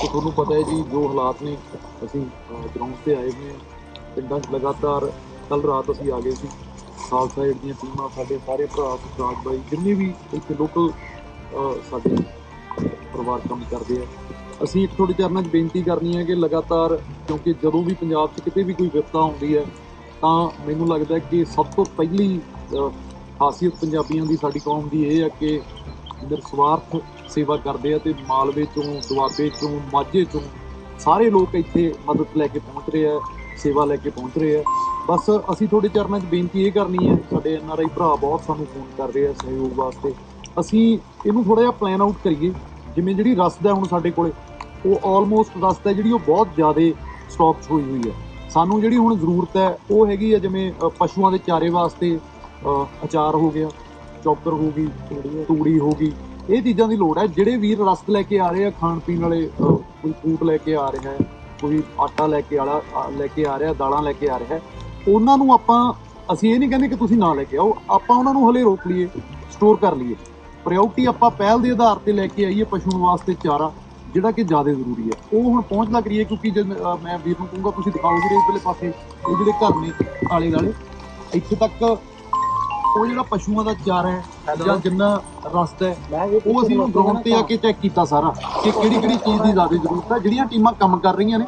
ਤੇ ਤੁਹਾਨੂੰ ਪਤਾ ਹੈ ਜੀ, ਜੋ ਹਾਲਾਤ ਨੇ, ਅਸੀਂ ਗਰਾਊਂਡ ਤੇ ਆਏ ਹੋਏ ਹਾਂ। ਪਿੰਡਾਂ 'ਚ ਲਗਾਤਾਰ ਕੱਲ ਰਾਤ ਅਸੀਂ ਆ ਗਏ ਸੀ। ਖਾਲਸਾ ਏਡ ਦੀਆਂ ਟੀਮਾਂ, ਸਾਡੇ ਸਾਰੇ ਭਰਾ, ਸੁਖਰਾਜ ਬਾਈ, ਜਿੰਨੇ ਵੀ ਇੱਥੇ ਲੋਕਲ ਸਾਡੇ ਪਰਿਵਾਰ ਕੰਮ ਕਰਦੇ ਆ। ਅਸੀਂ ਇੱਕ ਤੁਹਾਡੇ ਚਰਨਾਂ 'ਚ ਬੇਨਤੀ ਕਰਨੀ ਹੈ ਕਿ ਲਗਾਤਾਰ, ਕਿਉਂਕਿ ਜਦੋਂ ਵੀ ਪੰਜਾਬ 'ਚ ਕਿਤੇ ਵੀ ਕੋਈ ਵਿਪਤਾ ਆਉਂਦੀ ਹੈ, ਤਾਂ ਮੈਨੂੰ ਲੱਗਦਾ ਕਿ ਸਭ ਤੋਂ ਪਹਿਲੀ ਖਾਸੀਅਤ ਪੰਜਾਬੀਆਂ ਦੀ ਸਾਡੀ ਕੌਮ ਦੀ ਇਹ ਹੈ ਕਿ ਨਿਰਸਵਾਰਥ ਸੇਵਾ ਕਰਦੇ ਆ ਤੇ ਮਾਲਵੇ ਚੋਂ, ਦੁਆਬੇ ਚੋਂ, ਮਾਝੇ ਚੋਂ ਸਾਰੇ ਲੋਕ ਇੱਥੇ ਮਦਦ ਲੈ ਕੇ ਪਹੁੰਚ ਰਹੇ ਆ, ਸੇਵਾ ਲੈ ਕੇ ਪਹੁੰਚ ਰਹੇ ਆ। ਬਸ ਅਸੀਂ ਤੁਹਾਡੇ ਚਰਨਾਂ 'ਚ ਬੇਨਤੀ ਇਹ ਕਰਨੀ ਹੈ, ਸਾਡੇ ਐਨ ਆਰ ਆਈ ਭਰਾ ਬਹੁਤ ਸਾਨੂੰ ਫੋਨ ਕਰ ਰਹੇ ਆ ਸਹਿਯੋਗ ਵਾਸਤੇ। ਅਸੀਂ ਇਹਨੂੰ ਥੋੜਾ ਜਿਹਾ ਪਲਾਨ ਆਊਟ ਕਰੀਏ, ਜਿਵੇਂ ਜਿਹੜੀ ਰਸਦ ਹੈ ਹੁਣ ਸਾਡੇ ਕੋਲੇ, ਉਹ ਆਲਮੋਸਟ ਰਸਦ ਹੈ ਜਿਹੜੀ ਉਹ ਬਹੁਤ ਜ਼ਿਆਦਾ ਸਟਾਕ 'ਚ ਹੋਈ ਹੋਈ ਹੈ। ਸਾਨੂੰ ਜਿਹੜੀ ਹੁਣ ਜ਼ਰੂਰਤ ਹੈ, ਉਹ ਹੈਗੀ ਹੈ ਜਿਵੇਂ ਪਸ਼ੂਆਂ ਦੇ ਚਾਰੇ ਵਾਸਤੇ ਅਚਾਰ ਹੋ ਗਿਆ ਚੌਕਰ ਹੋ ਗਈ, ਤੂੜੀ ਹੋ ਗਈ ਇਹ ਚੀਜ਼ਾਂ ਦੀ ਲੋੜ ਹੈ। ਜਿਹੜੇ ਵੀਰ ਰਸਤ ਲੈ ਕੇ ਆ ਰਹੇ ਆ, ਖਾਣ ਪੀਣ ਵਾਲੇ ਕੋਈ ਫੂਡ ਲੈ ਕੇ ਆ ਰਿਹਾ ਹੈ, ਕੋਈ ਆਟਾ ਲੈ ਕੇ ਆਲਾ ਲੈ ਕੇ ਆ ਰਿਹਾ, ਦਾਲਾਂ ਲੈ ਕੇ ਆ ਰਿਹਾ ਉਹਨਾਂ ਨੂੰ ਆਪਾਂ, ਅਸੀਂ ਇਹ ਨਹੀਂ ਕਹਿੰਦੇ ਕਿ ਤੁਸੀਂ ਨਾ ਲੈ ਕੇ ਆਓ। ਆਪਾਂ ਉਹਨਾਂ ਨੂੰ ਹਲੇ ਰੋਕ ਲਈਏ ਸਟੋਰ ਕਰ ਲਈਏ। ਪ੍ਰਾਇੋਰਟੀ ਆਪਾਂ ਪਹਿਲ ਦੇ ਆਧਾਰ ਤੇ ਲੈ ਕੇ ਆਈਏ ਪਸ਼ੂਆਂ ਵਾਸਤੇ ਚਾਰਾ, ਜਿਹੜਾ ਕਿ ਜ਼ਿਆਦਾ ਜ਼ਰੂਰੀ ਹੈ। ਉਹ ਹੁਣ ਪਹੁੰਚ ਲੱਗ ਰਹੀ ਹੈ, ਕਿਉਂਕਿ ਜੇ ਮੈਂ ਵੀਰ ਨੂੰ ਕਹੂੰਗਾ, ਤੁਸੀਂ ਦਿਖਾਓ ਵੀਰੇ ਇਧਰਲੇ ਪਾਸੇ, ਇਹ ਜਿਹੜੇ ਘਰ ਨੇ ਆਲੇ ਦੁਆਲੇ ਇੱਥੇ ਤੱਕ ਉਹ ਜਿਹੜਾ ਪਸ਼ੂਆਂ ਦਾ ਚਾਰਾ ਹੈ ਜਾਂ ਜਿੰਨਾ ਰਸਤਾ ਹੈ ਉਹ ਅਸੀਂ ਗਰਾਊਂਡ ਤੇ ਆ ਕੇ ਚੈੱਕ ਕੀਤਾ ਸਾਰਾ ਕਿ ਕਿਹੜੀ ਕਿਹੜੀ ਚੀਜ਼ ਦੀ ਜ਼ਿਆਦਾ ਜ਼ਰੂਰਤ ਹੈ ਜਿਹੜੀਆਂ ਟੀਮਾਂ ਕੰਮ ਕਰ ਰਹੀਆਂ ਨੇ।